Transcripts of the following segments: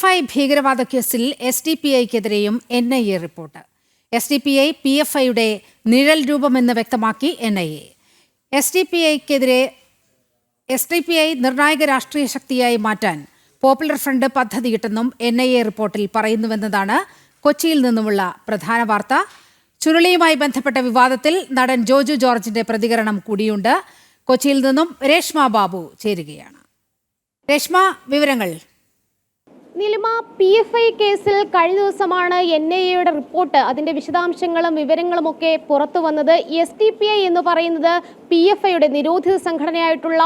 F I ഭീകരവാദ കേസിൽ S D P ഐക്കെതിരെയും N I A report. S D P I P F ഐയുടെ നിഴൽ രൂപമെന്ന് വ്യക്തമാക്കി N I A S D P ഐക്കെതിരെ S D P I നിർണായക രാഷ്ട്രീയ ശക്തിയായി മാറ്റാൻ പോപ്പുലർ ഫ്രണ്ട് പദ്ധതിയിട്ടെന്നും എൻ ഐ എ റിപ്പോർട്ടിൽ പറയുന്നുവെന്നതാണ് കൊച്ചിയിൽ നിന്നുമുള്ള പ്രധാന വാർത്ത. ചുരുളിയുമായി ബന്ധപ്പെട്ട വിവാദത്തിൽ നടൻ ജോജു ജോർജിന്റെ പ്രതികരണം കൂടിയുണ്ട്. കൊച്ചിയിൽ നിന്നും രേഷ്മ ബാബു ചേരുകയാണ്. രേഷ്മ വിവരങ്ങൾ നിലിമ പി എഫ് ഐ കേസിൽ കഴിഞ്ഞ ദിവസമാണ് എൻ ഐ എയുടെ റിപ്പോർട്ട്. അതിന്റെ വിശദാംശങ്ങളും വിവരങ്ങളും ഒക്കെ പുറത്തു വന്നത് എസ് ടി പി ഐ എന്ന് പറയുന്നത് പി എഫ് ഐയുടെ നിരോധിത സംഘടനയായിട്ടുള്ള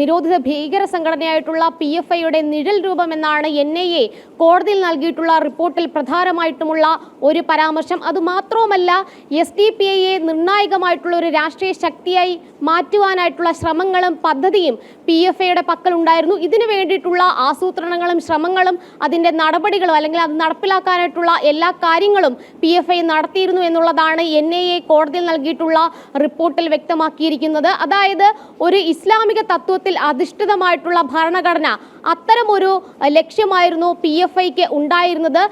നിരോധിത ഭീകര സംഘടനയായിട്ടുള്ള പി എഫ് ഐയുടെ നിഴൽ രൂപം എന്നാണ് എൻ ഐ എ കോടതിയിൽ നൽകിയിട്ടുള്ള റിപ്പോർട്ടിൽ പ്രധാനമായിട്ടുമുള്ള ഒരു പരാമർശം. അതുമാത്രവുമല്ല എസ് ഡി പി ഐയെ നിർണായകമായിട്ടുള്ള ഒരു രാഷ്ട്രീയ ശക്തിയായി മാറ്റുവാനായിട്ടുള്ള ശ്രമങ്ങളും പദ്ധതിയും പി എഫ് ഐയുടെ പക്കലുണ്ടായിരുന്നു. ഇതിനു വേണ്ടിയിട്ടുള്ള ആസൂത്രണങ്ങളും ശ്രമങ്ങളും അതിന്റെ നടപടികളും അല്ലെങ്കിൽ അത് നടപ്പിലാക്കാനായിട്ടുള്ള എല്ലാ കാര്യങ്ങളും പി എഫ് ഐ നടത്തിയിരുന്നു എന്നുള്ളതാണ് എൻ ഐ എ കോടതിയിൽ നൽകിയിട്ടുള്ള റിപ്പോർട്ടിൽ വ്യക്തമാക്കിയിരിക്കുന്നത്. അതായത് ഒരു ഇസ്ലാമിക തത്വത്തിൽ അധിഷ്ഠിതമായിട്ടുള്ള ഭരണഘടന അത്തരമൊരു ലക്ഷ്യമായിരുന്നു പി എഫ് ഐക്ക് ഉണ്ടായിരുന്നത്.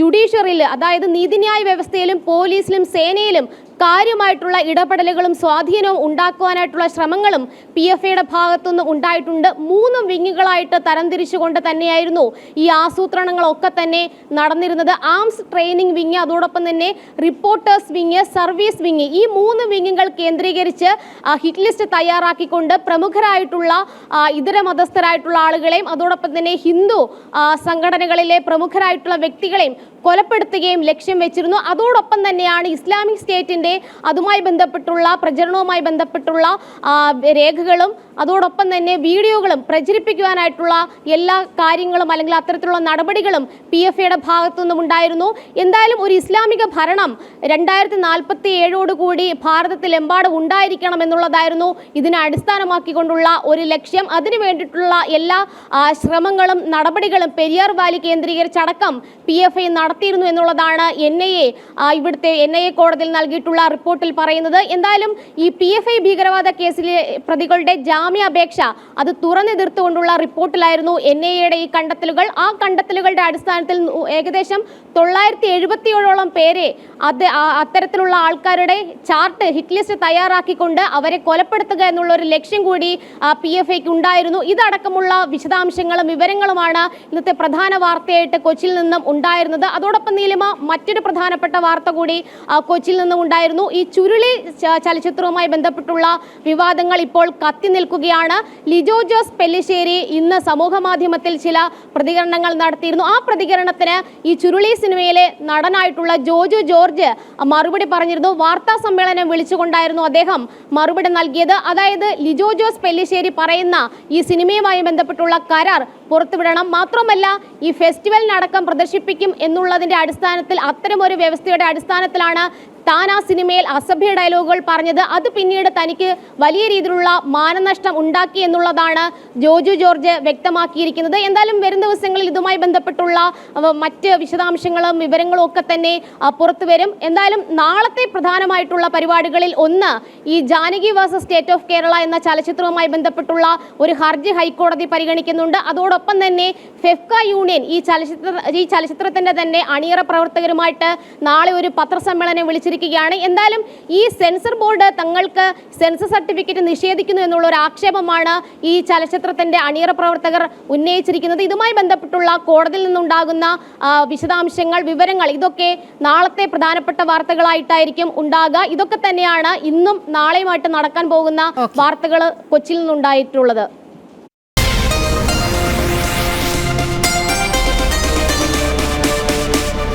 ജുഡീഷ്യറിയിൽ അതായത് നീതിന്യായ വ്യവസ്ഥയിലും പോലീസിലും സേനയിലും കാര്യമായിട്ടുള്ള ഇടപെടലുകളും സ്വാധീനവും ഉണ്ടാക്കുവാനായിട്ടുള്ള ശ്രമങ്ങളും പി എഫ് ഐയുടെ ഭാഗത്തുനിന്ന് ഉണ്ടായിട്ടുണ്ട്. മൂന്ന് വിങ്ങുകളായിട്ട് തരംതിരിച്ചുകൊണ്ട് തന്നെയായിരുന്നു ഈ ആസൂത്രണങ്ങളൊക്കെ തന്നെ നടന്നിരുന്നത്. ആംസ് ട്രെയിനിങ് വിങ് അതോടൊപ്പം തന്നെ റിപ്പോർട്ടേഴ്സ് വിങ് സർവീസ് വിങ് ഈ മൂന്ന് വിങ്ങുകൾ കേന്ദ്രീകരിച്ച് ഹിറ്റ് ലിസ്റ്റ് തയ്യാറാക്കിക്കൊണ്ട് പ്രമുഖരായിട്ടുള്ള ഇതര മതസ്ഥരായിട്ടുള്ള ആളുകളെയും അതോടൊപ്പം തന്നെ ഹിന്ദു സംഘടനകളിലെ പ്രമുഖരായിട്ടുള്ള വ്യക്തികളെയും കൊലപ്പെടുത്തുകയും ലക്ഷ്യം വെച്ചിരുന്നു. അതോടൊപ്പം തന്നെയാണ് ഇസ്ലാമിക് സ്റ്റേറ്റിന്റെ അതുമായി ബന്ധപ്പെട്ടുള്ള പ്രചരണവുമായി ബന്ധപ്പെട്ടുള്ള രേഖകളും അതോടൊപ്പം തന്നെ വീഡിയോകളും പ്രചരിപ്പിക്കുവാനായിട്ടുള്ള എല്ലാ കാര്യങ്ങളും അല്ലെങ്കിൽ അത്തരത്തിലുള്ള നടപടികളും പി എഫ് ഐയുടെ ഭാഗത്തുനിന്നും ഉണ്ടായിരുന്നു. എന്തായാലും ഒരു ഇസ്ലാമിക ഭരണം രണ്ടായിരത്തി നാൽപ്പത്തി ഏഴോടുകൂടി ഭാരതത്തിലെമ്പാടും ഉണ്ടായിരിക്കണം എന്നുള്ളതായിരുന്നു ഇതിനെ അടിസ്ഥാനമാക്കിക്കൊണ്ടുള്ള ഒരു ലക്ഷ്യം. അതിനു വേണ്ടിയിട്ടുള്ള എല്ലാ ശ്രമങ്ങളും നടപടികളും പെരിയാർ വാലി കേന്ദ്രീകരിച്ചടക്കം പി എഫ് ഐ നടത്തിയിരുന്നു എന്നുള്ളതാണ് എൻ ഐ എ ഇവിടുത്തെ എൻ ഐ എ കോടതിയിൽ നൽകിയിട്ടുള്ള റിപ്പോർട്ടിൽ പറയുന്നത്. എന്തായാലും ഈ പി എഫ് ഐ ഭീകരവാദ കേസിലെ പ്രതികളുടെ ജാമ്യാപേക്ഷ. അത് തുറന്നെതിർത്തുകൊണ്ടുള്ള റിപ്പോർട്ടിലായിരുന്നു എൻ ഐ എയുടെ ഈ കണ്ടെത്തലുകൾ. ആ കണ്ടെത്തലുകളുടെ അടിസ്ഥാനത്തിൽ ഏകദേശം തൊള്ളായിരത്തി എഴുപത്തിയേഴോളം പേരെ അത് അത്തരത്തിലുള്ള ആൾക്കാരുടെ ചാർട്ട് ഹിറ്റ് ലിസ്റ്റ് തയ്യാറാക്കിക്കൊണ്ട് അവരെ കൊലപ്പെടുത്തുക എന്നുള്ള ഒരു ലക്ഷ്യം കൂടി പി എഫ് ഐക്ക് ഉണ്ടായിരുന്നു. ഇതടക്കമുള്ള വിശദാംശങ്ങളും വിവരങ്ങളുമാണ് ഇന്നത്തെ പ്രധാന വാർത്തയായിട്ട് കൊച്ചിയിൽ നിന്നും ഉണ്ടായിരുന്നത്. അതോടൊപ്പം നീലിമ മറ്റൊരു പ്രധാനപ്പെട്ട വാർത്ത കൂടി കൊച്ചിയിൽ നിന്നും ഉണ്ടായിരുന്നു. ഈ ചുരുളി ചലച്ചിത്രവുമായി ബന്ധപ്പെട്ടുള്ള വിവാദങ്ങൾ ഇപ്പോൾ കത്തി നിൽക്കുകയാണ് ലിജോ ജോസ് പെല്ലിശ്ശേരി ഇന്ന് സമൂഹ മാധ്യമത്തിൽ ചില പ്രതികരണങ്ങൾ നടത്തിയിരുന്നു. ആ പ്രതികരണത്തിന് ഈ ചുരുളി സിനിമയിലെ നടനായിട്ടുള്ള ജോജു ജോർജ് മറുപടി പറഞ്ഞിരുന്നു. വാർത്താ സമ്മേളനം വിളിച്ചുകൊണ്ടായിരുന്നു അദ്ദേഹം മറുപടി നൽകിയത്. അതായത് ലിജോ ജോസ് പെല്ലിശ്ശേരി പറയുന്ന ഈ സിനിമയുമായി ബന്ധപ്പെട്ടുള്ള കരാർ പുറത്തുവിടണം. മാത്രമല്ല ഈ ഫെസ്റ്റിവൽ ഫെസ്റ്റിവലിനടക്കം പ്രദർശിപ്പിക്കും എന്നുള്ളതിന്റെ അടിസ്ഥാനത്തിൽ അത്തരമൊരു വ്യവസ്ഥയുടെ അടിസ്ഥാനത്തിലാണ് താൻ ആ സിനിമയിൽ അസഭ്യ ഡയലോഗുകൾ പറഞ്ഞത് അത് പിന്നീട് തനിക്ക് വലിയ രീതിയിലുള്ള മാനനഷ്ടം ഉണ്ടാക്കി എന്നുള്ളതാണ് ജോജു ജോർജ് വ്യക്തമാക്കിയിരിക്കുന്നത്. എന്തായാലും വരും ദിവസങ്ങളിൽ ഇതുമായി ബന്ധപ്പെട്ടുള്ള മറ്റ് വിശദാംശങ്ങളും വിവരങ്ങളും ഒക്കെ തന്നെ പുറത്തു വരും. എന്തായാലും നാളത്തെ പ്രധാനമായിട്ടുള്ള പരിപാടികളിൽ ഒന്ന് ഈ Janaki versus state of Kerala എന്ന ചലച്ചിത്രവുമായി ബന്ധപ്പെട്ടുള്ള ഒരു ഹർജി ഹൈക്കോടതി പരിഗണിക്കുന്നുണ്ട്. അതോടൊപ്പം തന്നെ ഫെഫ്ക യൂണിയൻ ഈ ചലച്ചിത്ര ഈ ചലച്ചിത്രത്തിന്റെ തന്നെ അണിയറ പ്രവർത്തകരുമായിട്ട് നാളെ ഒരു പത്രസമ്മേളനം വിളിച്ചിരിക്കുകയാണ് എന്തായാലും ഈ സെൻസർ ബോർഡ് തങ്ങൾക്ക് സെൻസർ സർട്ടിഫിക്കറ്റ് നിഷേധിക്കുന്നു എന്നുള്ള ഒരു ആക്ഷേപമാണ് ഈ ചലച്ചിത്രത്തിന്റെ അണിയറ പ്രവർത്തകർ ഉന്നയിച്ചിരിക്കുന്നത്. ഇതുമായി ബന്ധപ്പെട്ടുള്ള കോടതിയിൽ നിന്നുണ്ടാകുന്ന വിശദാംശങ്ങൾ വിവരങ്ങൾ ഇതൊക്കെ നാളത്തെ പ്രധാനപ്പെട്ട വാർത്തകളായിട്ടായിരിക്കും ഉണ്ടാകുക. ഇതൊക്കെ തന്നെയാണ് ഇന്നും നാളെയുമായിട്ട് നടക്കാൻ പോകുന്ന വാർത്തകൾ കൊച്ചിയിൽ നിന്നുണ്ടായിട്ടുള്ളത്.